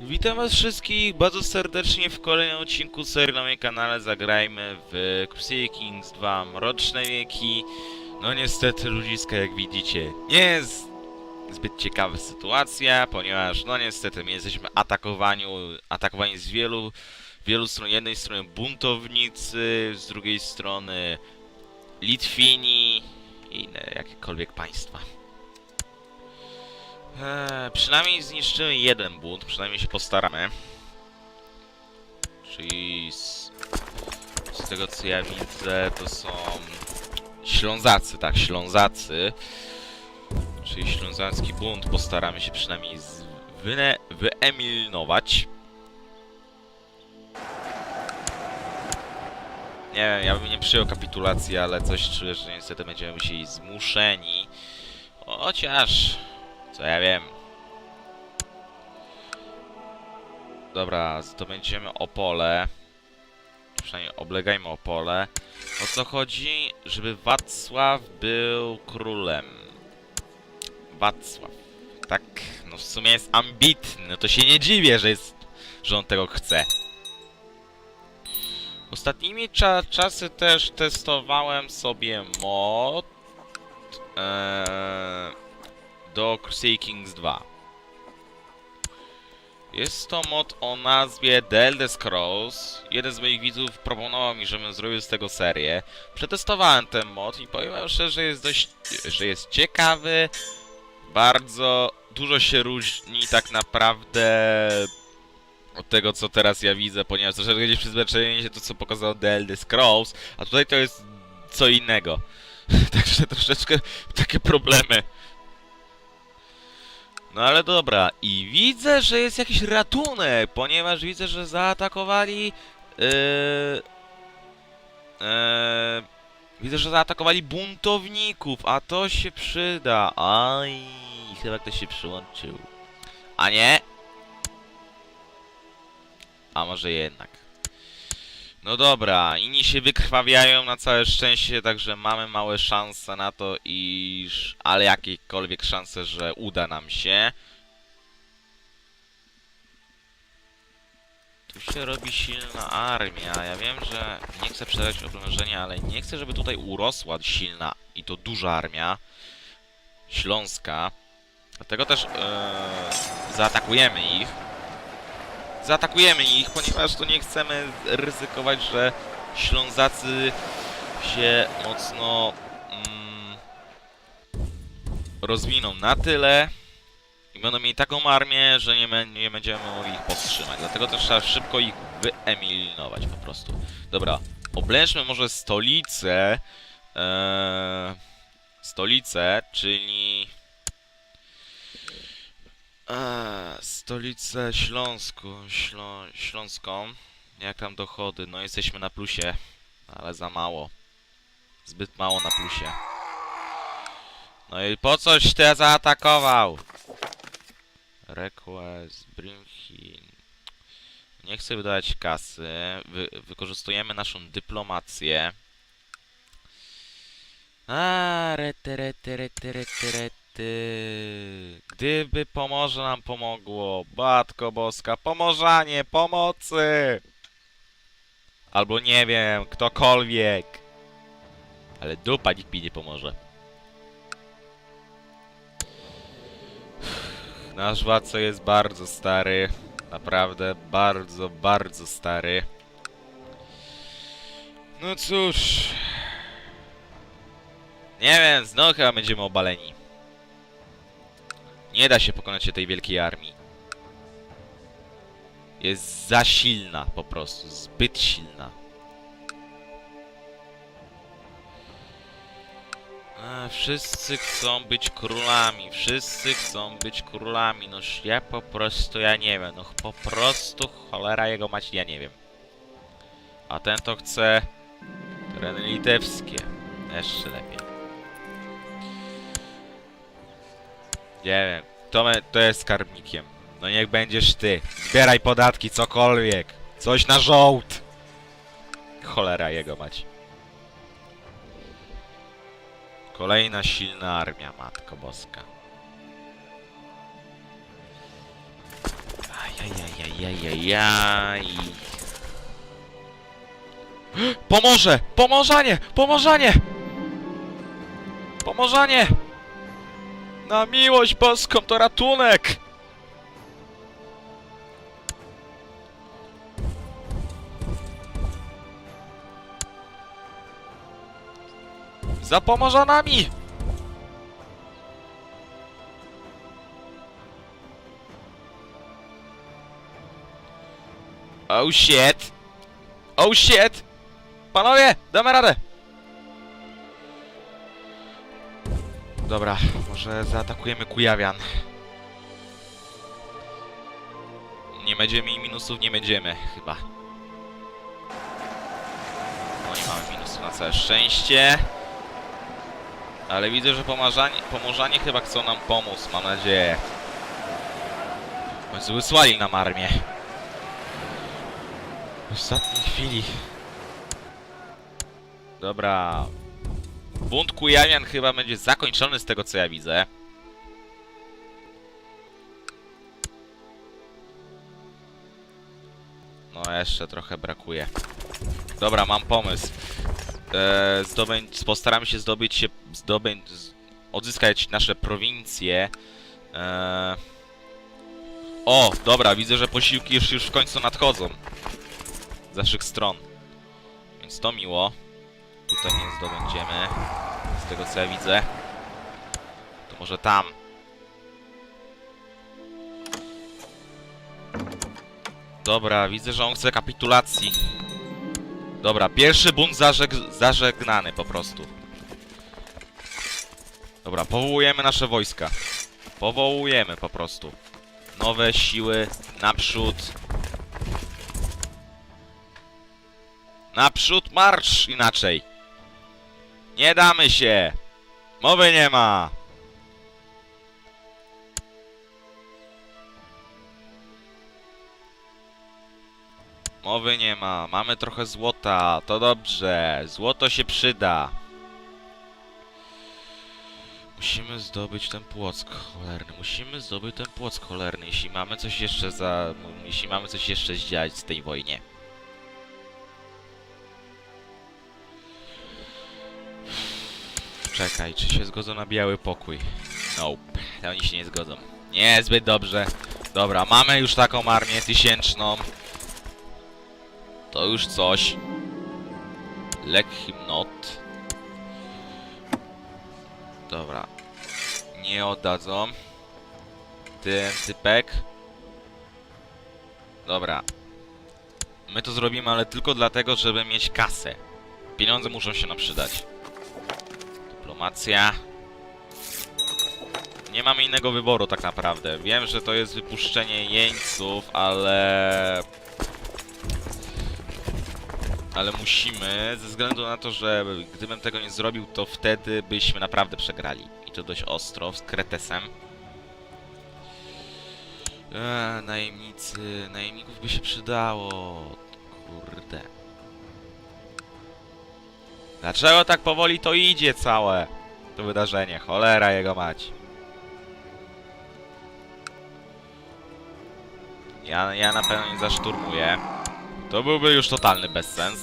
Witam was wszystkich bardzo serdecznie w kolejnym odcinku serii na moim kanale Zagrajmy w Crusader Kings 2 Mroczne Wieki. No niestety ludziska jak widzicie nie jest zbyt ciekawa sytuacja, ponieważ no niestety my jesteśmy atakowani, atakowani z wielu, wielu stron. Z jednej strony buntownicy, z drugiej strony Litwini i inne jakiekolwiek państwa. Eee, przynajmniej zniszczymy jeden bunt, przynajmniej się postaramy. Czyli z, z tego co ja widzę, to są Ślązacy, tak, Ślązacy. Czyli Ślązacki bunt postaramy się przynajmniej z, wyne, wyeliminować. Nie wiem, ja bym nie przyjął kapitulacji, ale coś czuję, że niestety będziemy musieli zmuszeni. Chociaż... Co ja wiem. Dobra, zdobędziemy Opole. Przynajmniej oblegajmy Opole. O co chodzi? Żeby Wacław był królem. Wacław. Tak, no w sumie jest ambitny, no to się nie dziwię, że jest, że on tego chce. Ostatnimi cza czasy też testowałem sobie mod. Eee, do Crusader Kings 2. Jest to mod o nazwie The Elder Scrolls. Jeden z moich widzów proponował mi, żebym zrobił z tego serię. Przetestowałem ten mod i powiem szczerze, że jest dość, że jest ciekawy. Bardzo dużo się różni tak naprawdę od tego, co teraz ja widzę, ponieważ troszeczkę gdzieś przyzwyczajenie się to, co pokazał The Elder Scrolls, a tutaj to jest co innego. Także troszeczkę takie problemy. No ale dobra, i widzę, że jest jakiś ratunek, ponieważ widzę, że zaatakowali. Yy, yy, widzę, że zaatakowali buntowników, a to się przyda. Aj, chyba ktoś się przyłączył. A nie? A może jednak. No dobra, inni się wykrwawiają na całe szczęście, także mamy małe szanse na to, iż... Ale jakiekolwiek szanse, że uda nam się. Tu się robi silna armia. Ja wiem, że nie chcę przerwać oblężenia, ale nie chcę, żeby tutaj urosła silna i to duża armia. Śląska. Dlatego też ee, zaatakujemy ich zaatakujemy ich, ponieważ to nie chcemy ryzykować, że Ślązacy się mocno mm, rozwiną na tyle i będą mieli taką armię, że nie, nie będziemy mogli ich powstrzymać. Dlatego też trzeba szybko ich wyeliminować po prostu. Dobra, oblężmy może stolicę. Eee, stolicę, czyli Eee, stolicę Śląsku, Ślą, Śląską. Jak tam dochody? No jesteśmy na plusie, ale za mało. Zbyt mało na plusie. No i po coś ty zaatakował? Request, Brimhin. Nie chcę wydawać kasy. Wy, wykorzystujemy naszą dyplomację. A, rety, rety, rety, rety. Gdyby Pomorze nam pomogło, Batko Boska, Pomorzanie, pomocy! Albo nie wiem, ktokolwiek. Ale dupa nikt mi nie pomoże. Nasz władca jest bardzo stary. Naprawdę bardzo, bardzo stary. No cóż. Nie wiem, znowu chyba będziemy obaleni. Nie da się pokonać tej wielkiej armii. Jest za silna po prostu, zbyt silna. A, wszyscy chcą być królami, wszyscy chcą być królami, noż ja po prostu, ja nie wiem, no po prostu cholera jego mać, ja nie wiem. A ten to chce tereny litewskie, jeszcze lepiej. Nie wiem, to, me, to jest skarbnikiem. No niech będziesz ty. Zbieraj podatki, cokolwiek. Coś na żołd. Cholera jego mać. Kolejna silna armia, Matko Boska. Ajajaj. Ajajajaj. Pomoże! Pomożanie! Pomożanie! Pomożanie! Na miłość boską to ratunek! Za pomożanami! Oh shit! Oh shit! Panowie, damy radę! Dobra, może zaatakujemy Kujawian. Nie będziemy i minusów nie będziemy, chyba. No nie mamy minusów na całe szczęście. Ale widzę, że pomożanie, pomożanie chyba chcą nam pomóc, mam nadzieję. Końcu wysłali nam armię. W ostatniej chwili. Dobra. Bunt Kujanian chyba będzie zakończony z tego co ja widzę. No jeszcze trochę brakuje. Dobra, mam pomysł. Eee, zdobędź, postaramy się zdobyć się, zdobędź, odzyskać nasze prowincje. Eee... O, dobra, widzę, że posiłki już, już w końcu nadchodzą. Z naszych stron. Więc to miło. Tutaj nie zdobędziemy. Z tego co ja widzę. To może tam. Dobra, widzę, że on chce kapitulacji. Dobra, pierwszy bunt zażeg zażegnany po prostu. Dobra, powołujemy nasze wojska. Powołujemy po prostu. Nowe siły naprzód. Naprzód marsz inaczej. Nie damy się. Mowy nie ma. Mowy nie ma. Mamy trochę złota. To dobrze. Złoto się przyda. Musimy zdobyć ten płock cholerny. Musimy zdobyć ten płock cholerny. Jeśli mamy coś jeszcze za... Jeśli mamy coś jeszcze zdziałać z tej wojnie. Czekaj, czy się zgodzą na biały pokój? Nope, oni się nie zgodzą. Nie, zbyt dobrze. Dobra, mamy już taką armię tysięczną. To już coś. Lek him not. Dobra. Nie oddadzą. Ten typek. Dobra. My to zrobimy, ale tylko dlatego, żeby mieć kasę. Pieniądze muszą się nam przydać. Dyplomacja. Nie mamy innego wyboru tak naprawdę. Wiem, że to jest wypuszczenie jeńców, ale... Ale musimy, ze względu na to, że gdybym tego nie zrobił, to wtedy byśmy naprawdę przegrali. I to dość ostro, z Kretesem. Eee, najemnicy... Najemników by się przydało. Kurde. Dlaczego tak powoli to idzie całe? To wydarzenie. Cholera jego mać. Ja, ja na pewno nie zaszturmuję. To byłby już totalny bezsens.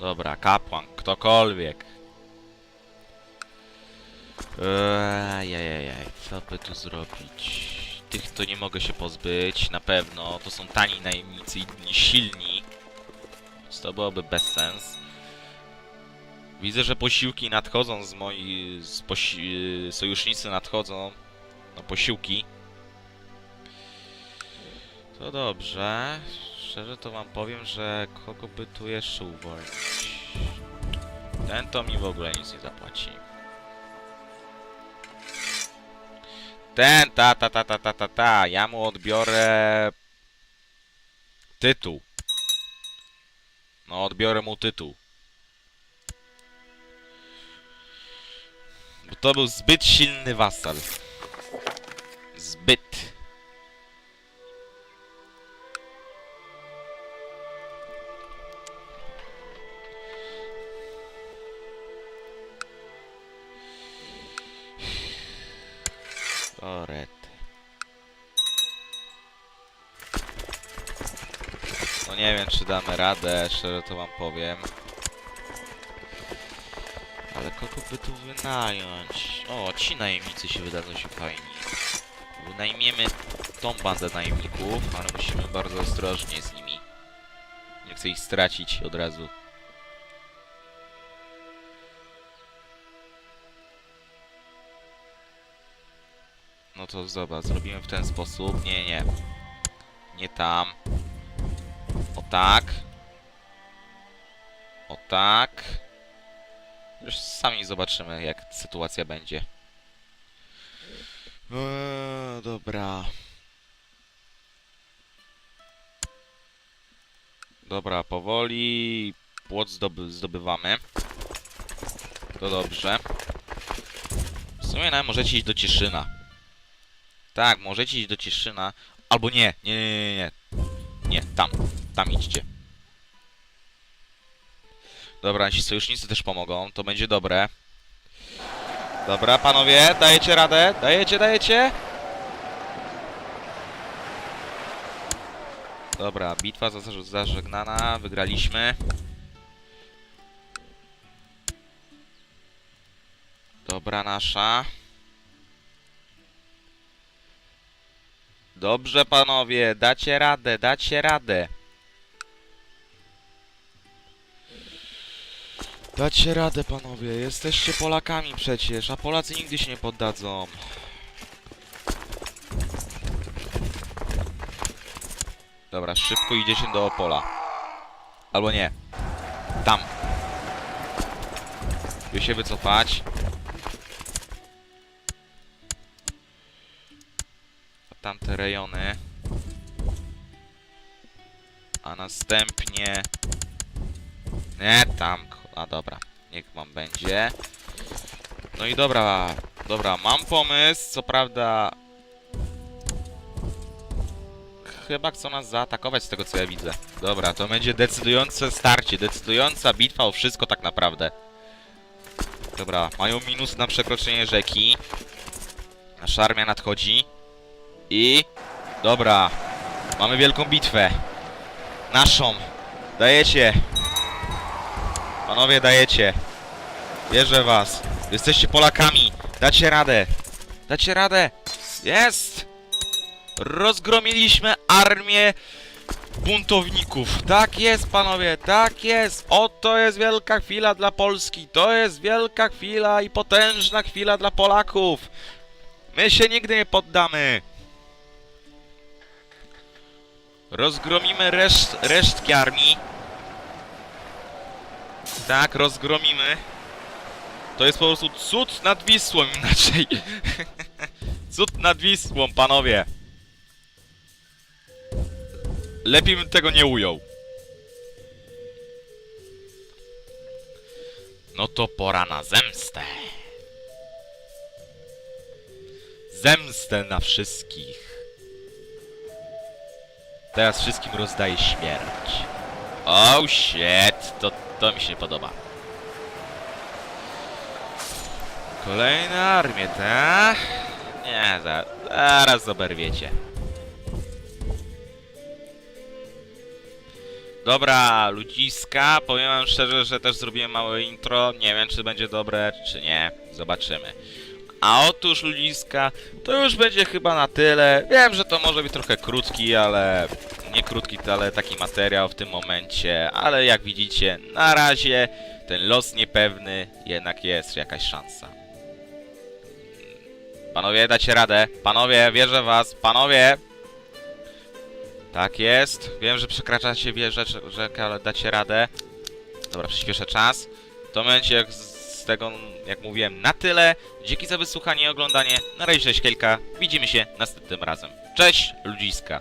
Dobra, kapłan, ktokolwiek. Ejajajaj, co by tu zrobić? Tych to nie mogę się pozbyć, na pewno. To są tani najemnicy i silni. Więc to byłoby bezsens. Widzę, że posiłki nadchodzą z moi... Z posi... Sojusznicy nadchodzą. No, posiłki. To dobrze. Szczerze to wam powiem, że kogo by tu jeszcze uwolnić? Ten to mi w ogóle nic nie zapłaci. Ten, ta, ta, ta, ta, ta, ta, ta. Ja mu odbiorę... Tytuł. No, odbiorę mu tytuł. Bo to był zbyt silny wasal. Zbyt. No nie wiem, czy damy radę, szczerze to wam powiem. Ale kogo by tu wynająć? O, ci najemnicy się wydadzą się fajni. Wynajmiemy tą bandę najemników, ale musimy bardzo ostrożnie z nimi. Nie chcę ich stracić od razu. No to zobacz, zrobimy w ten sposób. Nie, nie. Nie tam. Tak. O tak. Już sami zobaczymy, jak sytuacja będzie. Eee, dobra. Dobra, powoli płot zdoby zdobywamy. To dobrze. W sumie nawet możecie iść do Cieszyna. Tak, możecie iść do Cieszyna. Albo nie, nie, nie, nie, nie. Nie, tam. Tam idźcie. Dobra, ci sojusznicy też pomogą. To będzie dobre. Dobra, panowie, dajecie radę? Dajecie, dajecie? Dobra, bitwa za- zażegnana, wygraliśmy. Dobra, nasza. Dobrze, panowie, dacie radę, dacie radę. Dacie radę, panowie, jesteście Polakami przecież, a Polacy nigdy się nie poddadzą. Dobra, szybko idziecie do Opola. Albo nie. Tam. By się wycofać. Tamte rejony. A następnie... Nie, tam. A dobra, niech mam będzie. No i dobra, dobra, mam pomysł, co prawda... Chyba chcą nas zaatakować z tego co ja widzę. Dobra, to będzie decydujące starcie, decydująca bitwa o wszystko tak naprawdę. Dobra, mają minus na przekroczenie rzeki. Nasza armia nadchodzi. I... Dobra, mamy wielką bitwę. Naszą. Dajecie. Panowie, dajecie. Wierzę was. Jesteście Polakami. Dacie radę. Dacie radę. Jest! Rozgromiliśmy armię buntowników. Tak jest, panowie, tak jest. Oto jest wielka chwila dla Polski. To jest wielka chwila i potężna chwila dla Polaków. My się nigdy nie poddamy. Rozgromimy reszt, resztki armii. Tak, rozgromimy. To jest po prostu cud nad Wisłą inaczej. cud nad Wisłą, panowie. Lepiej bym tego nie ujął. No to pora na zemstę. Zemstę na wszystkich. Teraz wszystkim rozdaję śmierć. Oh shit, to, to mi się nie podoba. Kolejne armie, tak? Nie, za, zaraz oberwiecie. Dobra, ludziska, powiem wam szczerze, że też zrobiłem małe intro. Nie wiem, czy będzie dobre, czy nie. Zobaczymy. A otóż, ludziska, to już będzie chyba na tyle. Wiem, że to może być trochę krótki, ale... Nie krótki, ale taki materiał w tym momencie. Ale jak widzicie, na razie ten los niepewny jednak jest jakaś szansa. Panowie, dacie radę. Panowie, wierzę w was. Panowie! Tak jest. Wiem, że przekraczacie wieżę, rzekę, ale dacie radę. Dobra, przyspieszę czas. To będzie jak z tego, jak mówiłem, na tyle. Dzięki za wysłuchanie i oglądanie. Na razie, cześć Kielka. Widzimy się następnym razem. Cześć, ludziska.